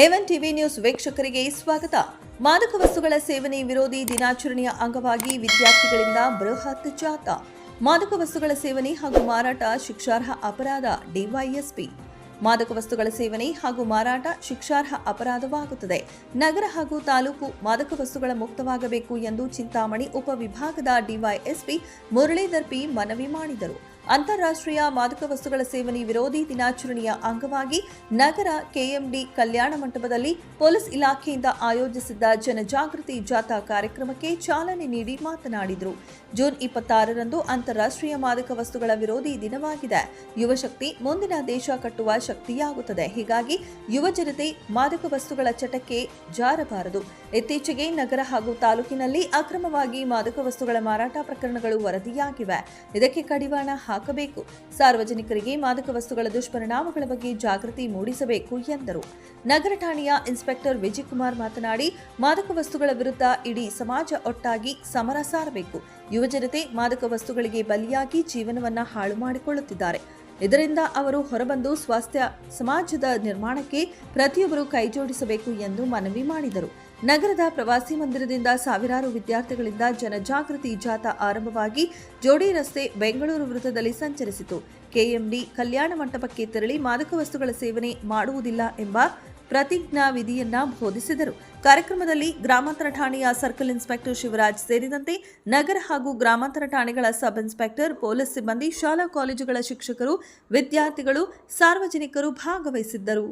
A one TV news ವೀಕ್ಷಕರಿಗೆ ಸ್ವಾಗತ. ಮಾದಕ ವಸ್ತುಗಳ ಸೇವನೆ ವಿರೋಧಿ ದಿನಾಚರಣೆಯ ಅಂಗವಾಗಿ ವಿದ್ಯಾರ್ಥಿಗಳಿಂದ ಬೃಹತ್ ಜಾಥಾ. ಮಾದಕ ವಸ್ತುಗಳ ಸೇವನೆ ಹಾಗೂ ಮಾರಾಟ ಶಿಕ್ಷಾರ್ಹ ಅಪರಾಧ ಡಿವೈಎಸ್ಪಿ ಮಾದಕ ವಸ್ತುಗಳ ಸೇವನೆ ಹಾಗೂ ಮಾರಾಟ ಶಿಕ್ಷಾರ್ಹ ಅಪರಾಧವಾಗುತ್ತದೆ. ನಗರ ಹಾಗೂ ತಾಲೂಕು ಮಾದಕ ವಸ್ತುಗಳ ಮುಕ್ತವಾಗಬೇಕು ಎಂದು ಚಿಂತಾಮಣಿ ಉಪವಿಭಾಗದ ಡಿವೈಎಸ್ಪಿ ಮುರಳೀಧರ್ ಪಿ ಮನವಿ ಮಾಡಿದರು. ಅಂತಾರಾಷ್ಟ್ರೀಯ ಮಾದಕ ವಸ್ತುಗಳ ಸೇವನೆ ವಿರೋಧಿ ದಿನಾಚರಣೆಯ ಅಂಗವಾಗಿ ನಗರ ಕೆಎಂಡಿ ಕಲ್ಯಾಣ ಮಂಟಪದಲ್ಲಿ ಪೊಲೀಸ್ ಇಲಾಖೆಯಿಂದ ಆಯೋಜಿಸಿದ್ದ ಜನಜಾಗೃತಿ ಜಾಥಾ ಕಾರ್ಯಕ್ರಮಕ್ಕೆ ಚಾಲನೆ ನೀಡಿ ಮಾತನಾಡಿದರು. ಜೂನ್ ಇಪ್ಪತ್ತಾರರಂದು ಅಂತಾರಾಷ್ಟ್ರೀಯ ಮಾದಕ ವಸ್ತುಗಳ ವಿರೋಧಿ ದಿನವಾಗಿದೆ. ಯುವಶಕ್ತಿ ಮುಂದಿನ ದೇಶ ಕಟ್ಟುವ ಶಕ್ತಿಯಾಗುತ್ತದೆ. ಹೀಗಾಗಿ ಯುವ ಜನತೆ ಮಾದಕ ವಸ್ತುಗಳ ಚಟಕ್ಕೆ ಜಾರಬಾರದು. ಇತ್ತೀಚೆಗೆ ನಗರ ಹಾಗೂ ತಾಲೂಕಿನಲ್ಲಿ ಅಕ್ರಮವಾಗಿ ಮಾದಕ ವಸ್ತುಗಳ ಮಾರಾಟ ಪ್ರಕರಣಗಳು ವರದಿಯಾಗಿವೆ. ಇದಕ್ಕೆ ಕಡಿವಾಣ ಹಾಕಬೇಕು. ಸಾರ್ವಜನಿಕರಿಗೆ ಮಾದಕ ವಸ್ತುಗಳ ದುಷ್ಪರಿಣಾಮಗಳ ಬಗ್ಗೆ ಜಾಗೃತಿ ಮೂಡಿಸಬೇಕು ಎಂದರು. ನಗರ ಠಾಣೆಯ ಇನ್ಸ್ಪೆಕ್ಟರ್ ವಿಜಯಕುಮಾರ್ ಮಾತನಾಡಿ, ಮಾದಕ ವಸ್ತುಗಳ ವಿರುದ್ಧ ಇಡೀ ಸಮಾಜ ಒಟ್ಟಾಗಿ ಸಮರ ಸಾರಬೇಕು. ಯುವಜನತೆ ಮಾದಕ ವಸ್ತುಗಳಿಗೆ ಬಲಿಯಾಗಿ ಜೀವನವನ್ನ ಹಾಳು ಮಾಡಿಕೊಳ್ಳುತ್ತಿದ್ದಾರೆ. ಇದರಿಂದ ಅವರು ಹೊರಬಂದು ಸ್ವಾಸ್ಥ್ಯ ಸಮಾಜದ ನಿರ್ಮಾಣಕ್ಕೆ ಪ್ರತಿಯೊಬ್ಬರು ಕೈಜೋಡಿಸಬೇಕು ಎಂದು ಮನವಿ ಮಾಡಿದರು. ನಗರದ ಪ್ರವಾಸಿ ಮಂದಿರದಿಂದ ಸಾವಿರಾರು ವಿದ್ಯಾರ್ಥಿಗಳಿಂದ ಜನಜಾಗೃತಿ ಜಾಥಾ ಆರಂಭವಾಗಿ ಜೋಡಿ ರಸ್ತೆ ಬೆಂಗಳೂರು ವೃತ್ತದಲ್ಲಿ ಸಂಚರಿಸಿತು. ಕೆಎಂಡಿ ಕಲ್ಯಾಣ ಮಂಟಪಕ್ಕೆ ತೆರಳಿ ಮಾದಕ ವಸ್ತುಗಳ ಸೇವನೆ ಮಾಡುವುದಿಲ್ಲ ಎಂಬ ಪ್ರತಿಜ್ಞಾ ವಿಧಿಯನ್ನ ಬೋಧಿಸಿದರು. ಕಾರ್ಯಕ್ರಮದಲ್ಲಿ ಗ್ರಾಮಾಂತರ ಠಾಣೆಯ ಸರ್ಕಲ್ ಇನ್ಸ್ಪೆಕ್ಟರ್ ಶಿವರಾಜ್ ಸೇರಿದಂತೆ ನಗರ ಹಾಗೂ ಗ್ರಾಮಾಂತರ ಠಾಣೆಗಳ ಸಬ್ ಇನ್ಸ್ಪೆಕ್ಟರ್, ಪೊಲೀಸ್ ಸಿಬ್ಬಂದಿ, ಶಾಲಾ ಕಾಲೇಜುಗಳ ಶಿಕ್ಷಕರು, ವಿದ್ಯಾರ್ಥಿಗಳು, ಸಾರ್ವಜನಿಕರು ಭಾಗವಹಿಸಿದ್ದರು.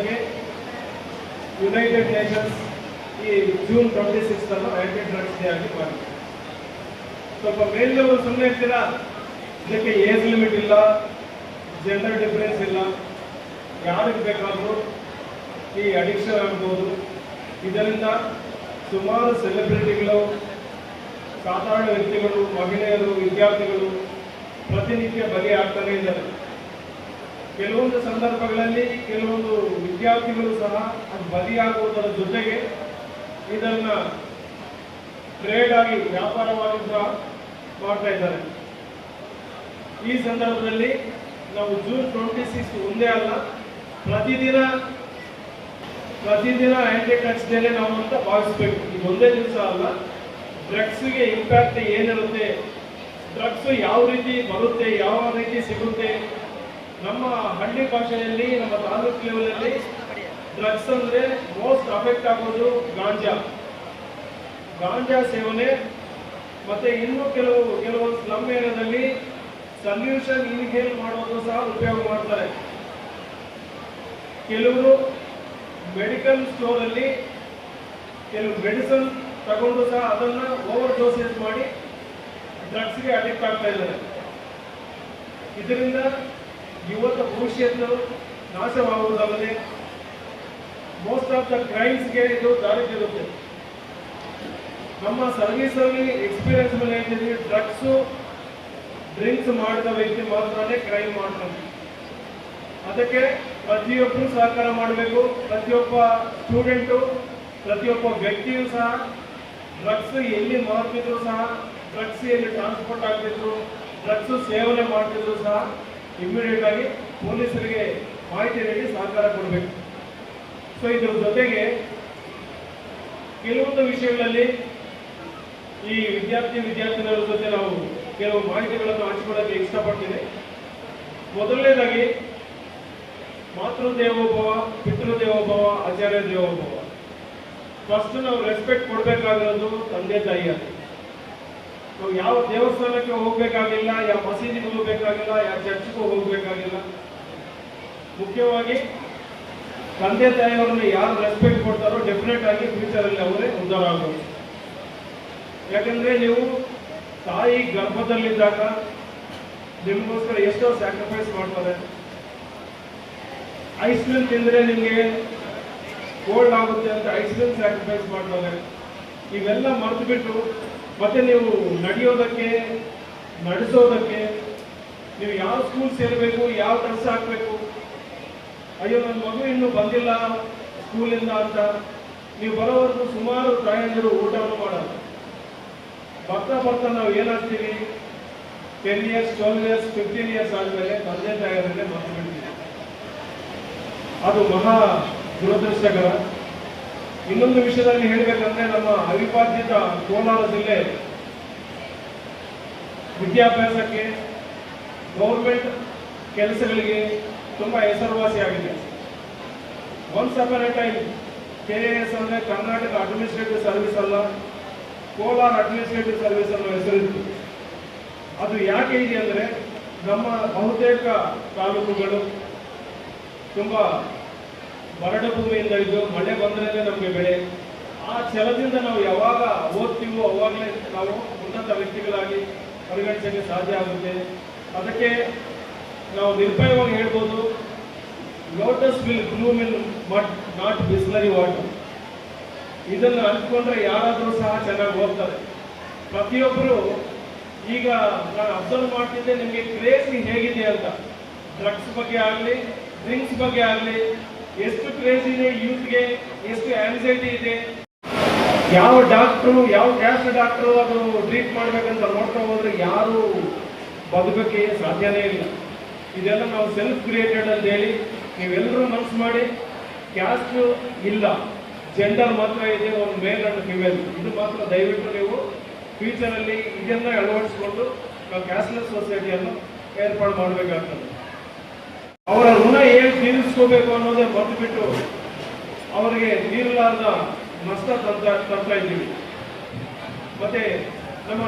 ಮಾಡಿದ್ದಕ್ಕೆ ಯುನೈಟೆಡ್ ನೇಷನ್ಸ್ ಈ ಜೂನ್ ಟ್ವೆಂಟಿ ಸಿಕ್ಸ್ ಅನ್ನು ಯುನೈಟೆಡ್ ಡ್ರಗ್ಸ್ ಡೇ ಆಗಿ ಮಾಡಿದೆ ಸ್ವಲ್ಪ ಮೇಲ್ನವರು ಸುಮ್ಮನೆ ಇರ್ತೀರಾ? ಇದಕ್ಕೆ ಏಜ್ ಲಿಮಿಟ್ ಇಲ್ಲ ಜೆಂಡರ್ ಡಿಫರೆನ್ಸ್ ಇಲ್ಲ. ಯಾರಿಗೆ ಬೇಕಾದರೂ ಈ ಅಡಿಕ್ಷನ್ ಆಗ್ಬೋದು. ಇದರಿಂದ ಸುಮಾರು ಸೆಲೆಬ್ರಿಟಿಗಳು ಸಾಧಾರಣ ವ್ಯಕ್ತಿಗಳು, ಮಹಿಳೆಯರು, ವಿದ್ಯಾರ್ಥಿಗಳು ಪ್ರತಿನಿತ್ಯ ಬಲಿಯಾಗ್ತಾನೆ ಇದ್ದಾರೆ. ಕೆಲವೊಂದು ಸಂದರ್ಭಗಳಲ್ಲಿ ಕೆಲವೊಂದು ವಿದ್ಯಾರ್ಥಿಗಳು ಸಹ ಅದು ಬಲಿಯಾಗುವುದರ ಜೊತೆಗೆ ಇದನ್ನ ಟ್ರೇಡ್ ಆಗಿ ವ್ಯಾಪಾರವಾಗಿ ಸಹ ಮಾಡ್ತಾ ಇದ್ದಾರೆ. ಈ ಸಂದರ್ಭದಲ್ಲಿ ನಾವು ಜೂನ್ ಟ್ವೆಂಟಿ ಸಿಕ್ಸ್ ಒಂದೇ ಅಲ್ಲ, ಪ್ರತಿದಿನ ಪ್ರತಿದಿನ ಡ್ರಗ್ಸ್ ಡೇನೆ ನಾವು ಅಂತ ಭಾವಿಸ್ಬೇಕು. ಇದು ಒಂದೇ ದಿವಸ ಅಲ್ಲ ಡ್ರಗ್ಸ್ಗೆ ಇಂಪ್ಯಾಕ್ಟ್ ಏನಿರುತ್ತೆ ಡ್ರಗ್ಸ್ ಯಾವ ರೀತಿ ಬರುತ್ತೆ, ಯಾವ ರೀತಿ ಸಿಗುತ್ತೆ ನಮ್ಮ ಹಳ್ಳಿ ಭಾಷೆಯಲ್ಲಿ, ನಮ್ಮ ತಾಲೂಕು ಲೆವೆಲಲ್ಲಿ ಡ್ರಗ್ಸ್ ಅಂದ್ರೆ ಮೋಸ್ಟ್ ಅಫೆಕ್ಟ್ ಆಗೋದು ಗಾಂಜಾ. ಗಾಂಜಾ ಸೇವನೆ ಮತ್ತೆ ಇನ್ನು ಕೆಲವು ಕೆಲವು ಸ್ಲಮ್ ಏರಿಯಾದಲ್ಲಿ ಸಲ್ಯೂಷನ್ ಇನ್ಹೇಲ್ ಮಾಡೋದು ಸಹ ಉಪಯೋಗ ಮಾಡ್ತಾರೆ. ಕೆಲವರು ಮೆಡಿಕಲ್ ಸ್ಟೋರ್ ಅಲ್ಲಿ ಕೆಲವು ಮೆಡಿಸನ್ ತಗೊಂಡು ಸಹ ಅದನ್ನ ಓವರ್ ಡೋಸೇಜ್ ಮಾಡಿ ಡ್ರಗ್ಸ್ಗೆ ಅಡಿಕ್ಟ್ ಆಗ್ತಾ ಇದ್ದಾರೆ. ಇದರಿಂದ ಯುವಕ ಭವಿಷ್ಯತ್ತು ನಾಶವಾಗುವುದಲ್ಲದೆ ಮೋಸ್ಟ್ ಆಫ್ ದ ಕ್ರೈಮ್ಸ್ಗೆ ಇದು ದಾರಿ ಇರುತ್ತೆ ನಮ್ಮ ಸರ್ವಿಸ್ ಅಲ್ಲಿ ಎಕ್ಸ್ಪೀರಿಯನ್ಸ್ ಮೇಲೆ ಏನಿದೆ ಡ್ರಗ್ಸು ಡ್ರಿಂಕ್ಸ್ ಮಾಡಿದ ವ್ಯಕ್ತಿ ಮಾತ್ರನೇ ಕ್ರೈಮ್ ಮಾಡ್ತಾನೆ. ಅದಕ್ಕೆ ಪ್ರತಿಯೊಬ್ಬರು ಸಹಕಾರ ಮಾಡಬೇಕು. ಪ್ರತಿಯೊಬ್ಬ ಸ್ಟೂಡೆಂಟು ಪ್ರತಿಯೊಬ್ಬ ವ್ಯಕ್ತಿಯೂ ಸಹ ಡ್ರಗ್ಸ್ ಎಲ್ಲಿ ಮಾಡ್ತಿದ್ರು ಸಹ ಡ್ರಗ್ಸ್ ಎಲ್ಲಿ ಟ್ರಾನ್ಸ್ಪೋರ್ಟ್ ಆಗ್ತಿದ್ರು ಡ್ರಗ್ಸ್ ಸೇವನೆ ಮಾಡ್ತಿದ್ರು ಸಹ ಇಮಿಡಿಯೇಟ್ ಆಗಿ ಪೊಲೀಸರಿಗೆ ಮಾಹಿತಿ ನೀಡಿ ಸಹಕಾರ ಕೊಡಬೇಕು. ಸೊ ಇದ್ರ ಜೊತೆಗೆ ಕೆಲವೊಂದು ವಿಷಯಗಳಲ್ಲಿ ಈ ವಿದ್ಯಾರ್ಥಿ, ವಿದ್ಯಾರ್ಥಿನಿಯರ ಜೊತೆ ನಾವು ಕೆಲವು ಮಾಹಿತಿಗಳನ್ನು ಹಂಚಿಕೊಳ್ಳಕ್ಕೆ ಇಷ್ಟಪಡ್ತೀನಿ. ಮೊದಲನೇದಾಗಿ ಪಿತೃ ದೇವೋಭವ ಆಚಾರ್ಯ ದೇವೋಭವ. ಫಸ್ಟ್ ನಾವು ರೆಸ್ಪೆಕ್ಟ್ ಕೊಡಬೇಕಾಗಿರೋದು ತಂದೆ ತಾಯಿಯಾಗಿ ಯಾವ ದೇವಸ್ಥಾನಕ್ಕೆ ಹೋಗ್ಬೇಕಾಗಿಲ್ಲ, ಯಾವ ಮಸೀದಿಗೆ ಹೋಗ್ಬೇಕಾಗಿಲ್ಲ, ಯಾವ ಚರ್ಚ್ಗೂ ಹೋಗ್ಬೇಕಾಗಿಲ್ಲ. ಮುಖ್ಯವಾಗಿ ತಂದೆ ತಾಯಿಯವ್ರನ್ನ ಯಾರು ರೆಸ್ಪೆಕ್ಟ್ ಕೊಡ್ತಾರೋ ಡೆಫಿನೆಟ್ ಆಗಿ ಫ್ಯೂಚರ್ ಅಲ್ಲಿ ಅವರೇ ಉದ್ಧಾರ ಆಗೋದು ಯಾಕಂದ್ರೆ ನೀವು ತಾಯಿ ಗರ್ಭದಲ್ಲಿದ್ದಾಗ ನಿಮಗೋಸ್ಕರ ಎಷ್ಟೋ ಸ್ಯಾಕ್ರಿಫೈಸ್ ಮಾಡ್ತಾರೆ. ಐಸ್ ಕ್ರೀಮ್ ತಿಂದರೆ ನಿಮಗೆ ಕೋಲ್ಡ್ ಆಗುತ್ತೆ ಅಂತ ಐಸ್ ಕ್ರೀಮ್ ಸ್ಯಾಕ್ರಿಫೈಸ್ ಮಾಡ್ತಾರೆ. ಇವೆಲ್ಲ ಮರೆತು ಬಿಟ್ಟು ಮತ್ತೆ ನೀವು ನಡೆಯೋದಕ್ಕೆ, ನಡೆಸೋದಕ್ಕೆ ನೀವು ಯಾವ ಸ್ಕೂಲ್ ಸೇರಬೇಕು, ಯಾವ ಡ್ರೆಸ್ ಹಾಕಬೇಕು? ಅಯ್ಯೋ ನನ್ನ ಮಗು ಇನ್ನೂ ಬಂದಿಲ್ಲ ಸ್ಕೂಲಿಂದ ಅಂತ ನೀವು ಬರೋವರೆಗೂ ಸುಮಾರು ತಾಯಂದಿರು ಊಟವನ್ನು ಮಾಡೋದು. ಬರ್ತಾ ಬರ್ತಾ ನಾವು ಏನಾಗ್ತೀವಿ? Ten years twelve years fifteen years ಆದಮೇಲೆ ತಂದೆ ತಾಯಿಯವರನ್ನೇ ಮರೆತು ಬಿಡ್ತೀವಿ ಅದು ಮಹಾ ದುರದೃಷ್ಟಕರ ಇನ್ನೊಂದು ವಿಷಯದಲ್ಲಿ ಹೇಳಬೇಕಂದ್ರೆ ನಮ್ಮ ಅವಿಭಾಜ್ಯದ ಕೋಲಾರ ಜಿಲ್ಲೆ ವಿದ್ಯಾಭ್ಯಾಸಕ್ಕೆ ಗೌರ್ಮೆಂಟ್ ಕೆಲಸಗಳಿಗೆ ತುಂಬ ಹೆಸರುವಾಸಿಯಾಗಿದೆ. Upon a time K A S ಅಂದರೆ ಕರ್ನಾಟಕ ಅಡ್ಮಿನಿಸ್ಟ್ರೇಟಿವ್ ಸರ್ವಿಸ್ ಅಲ್ಲ, ಕೋಲಾರ ಅಡ್ಮಿನಿಸ್ಟ್ರೇಟಿವ್ ಸರ್ವಿಸ್ ಅನ್ನೋ ಹೆಸರಿತ್ತು ಅದು ಯಾಕೆ ಇದೆ ಅಂದರೆ ನಮ್ಮ ಬಹುತೇಕ ತಾಲೂಕುಗಳು ತುಂಬಾ ಬರಡು ಭೂಮಿಯಿಂದ ಇದ್ದು ಮಳೆ ಬಂದ್ರೆ ನಮಗೆ ಬೆಳೆ. ಆ ಛಲದಿಂದ ನಾವು ಯಾವಾಗ ಓದ್ತೀವೋ ಅವಾಗಲೇ ನಾವು ಉನ್ನತ ವ್ಯಕ್ತಿಗಳಾಗಿ ಪರಿಗಣಿಸಲಿಕ್ಕೆ ಸಾಧ್ಯ ಆಗುತ್ತೆ. ಅದಕ್ಕೆ ನಾವು ನಿರ್ಭಯವಾಗಿ ಹೇಳ್ಬೋದು lotus will bloom in but not Bisleri water ಇದನ್ನು ಅಂದ್ಕೊಂಡ್ರೆ ಯಾರಾದರೂ ಸಹ ಚೆನ್ನಾಗಿ ಓದ್ತಾರೆ. ಪ್ರತಿಯೊಬ್ಬರು ಈಗ ನಾನು ಅಬ್ಸರ್ವ್ ಮಾಡ್ತಿದ್ದೆ ನಿಮಗೆ ಕ್ರೇಜ್ ಹೇಗಿದೆ ಅಂತ. ಡ್ರಗ್ಸ್ ಬಗ್ಗೆ ಆಗಲಿ ಡ್ರಿಂಕ್ಸ್ ಬಗ್ಗೆ ಆಗಲಿ ಎಷ್ಟು ಕ್ರೇಜ್ ಇದೆ ಯೂತ್ಗೆ ಎಷ್ಟು ಆಂಗ್ಸೈಟಿ ಇದೆ? ಯಾವ ಡಾಕ್ಟ್ರು ಯಾವ ಕ್ಯಾಸ್ಟ್ ಡಾಕ್ಟ್ರು ಅದು ಟ್ರೀಟ್ ಮಾಡ್ಬೇಕಂತ ನೋಡ್ತಾ ಹೋದ್ರೆ ಯಾರು ಬದುಕಕ್ಕೆ ಸಾಧ್ಯನೇ ಇಲ್ಲ. ಇದೆಲ್ಲ ನಾವು ಸೆಲ್ಫ್ ಕ್ರಿಯೇಟೆಡ್ ಅಂತ ಹೇಳಿ ನೀವೆಲ್ಲರೂ ಮನಸ್ಸು ಮಾಡಿ ಕ್ಯಾಸ್ಟ್ ಇಲ್ಲ. ಜೆಂಡರ್ ಮಾತ್ರ ಇದೆ, ಒಂದು ಮೇಲ್ ಅಂಡ್ ಫಿಮೇಲ್ ಇದು ಮಾತ್ರ ದಯವಿಟ್ಟು ನೀವು ಫ್ಯೂಚರಲ್ಲಿ ಇದೆಲ್ಲ ಅಳವಡಿಸಿಕೊಂಡು ನಾವು ಕ್ಯಾಸ್ಲೆಸ್ ಸೊಸೈಟಿಯನ್ನು ಏರ್ಪಾಡು ಮಾಡಬೇಕಾಗ್ತದೆ. ಅವರ ಋಣ ಹೇಗೆ ತೀರಿಸ್ಕೋಬೇಕು ಅನ್ನೋದೇ ಮರೆತು ಬಿಟ್ಟು ಅವರಿಗೆ ನೀರಲಾರದ ನಷ್ಟ ತರ್ತಾ ತರ್ತಾ ಇದ್ದೀವಿ. ಮತ್ತೆ ನಮ್ಮ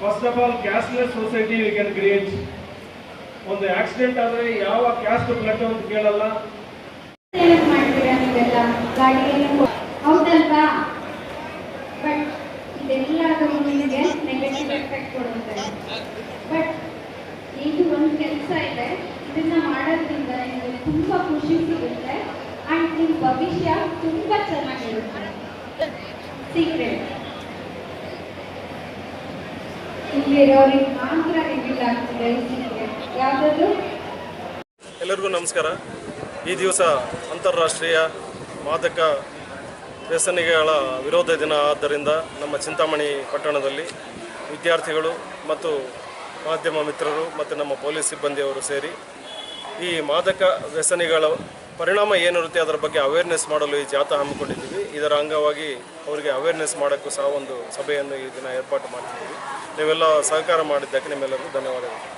first of all cashless society we can create ಒಂದು ಆಕ್ಸಿಡೆಂಟ್ ಆದರೆ ಯಾವ ಕ್ಯಾಸ್ಟ್ ಬ್ಲಡ್ ಅಂತ ಕೇಳಲ್ಲ. ಹೌದಲ್ವಾ ಬಟ್ ಇದೆಲ್ಲದೂ ನಿಮಗೆ ನೆಗೆಟಿವ್ ಎಫೆಕ್ಟ್ ಕೊಡುತ್ತೆ. ಬಟ್ ಕೆಲಸ ಇದೆ. ಇದನ್ನ ಮಾಡೋದ್ರಿಂದ ನಿಮಗೆ ತುಂಬ ಖುಷಿ ಸಿಗುತ್ತೆ. ಆ್ಯಂಡ್ ನಿಮ್ಮ ಭವಿಷ್ಯ ತುಂಬ ಚೆನ್ನಾಗಿರುತ್ತೆ. ಸೀಕ್ರೆಟ್ ಇಲ್ಲಿರೋರಿಗೆ ಮಾತ್ರ ರಿವೀಲ್ ಸೀಕ್ರೆಟ್ ಎಲ್ಲರಿಗೂ ನಮಸ್ಕಾರ. ಈ ದಿವಸ ಅಂತಾರಾಷ್ಟ್ರೀಯ ಮಾದಕ ವ್ಯಸನಿಗಳ ವಿರೋಧ ದಿನ ಆದ್ದರಿಂದ ನಮ್ಮ ಚಿಂತಾಮಣಿ ಪಟ್ಟಣದಲ್ಲಿ ವಿದ್ಯಾರ್ಥಿಗಳು ಮತ್ತು ಮಾಧ್ಯಮ ಮಿತ್ರರು ಮತ್ತು ನಮ್ಮ ಪೊಲೀಸ್ ಸಿಬ್ಬಂದಿಯವರು ಸೇರಿ ಈ ಮಾದಕ ವ್ಯಸನಿಗಳ ಪರಿಣಾಮ ಏನಿರುತ್ತೆ ಅದರ ಬಗ್ಗೆ ಅವೇರ್ನೆಸ್ ಮಾಡಲು ಈ ಜಾಥಾ ಹಮ್ಮಿಕೊಂಡಿದ್ದೀವಿ. ಇದರ ಅಂಗವಾಗಿ ಅವರಿಗೆ ಅವೇರ್ನೆಸ್ ಮಾಡೋಕ್ಕೂ ಸಹ ಒಂದು ಸಭೆಯನ್ನು ಈ ದಿನ ಏರ್ಪಾಟು ಮಾಡ್ತಿದ್ದೀವಿ. ನೀವೆಲ್ಲ ಸಹಕಾರ ಮಾಡಿದ್ದಕ್ಕೆ ನಿಮ್ಮೆಲ್ಲರಿಗೂ ಧನ್ಯವಾದಗಳು.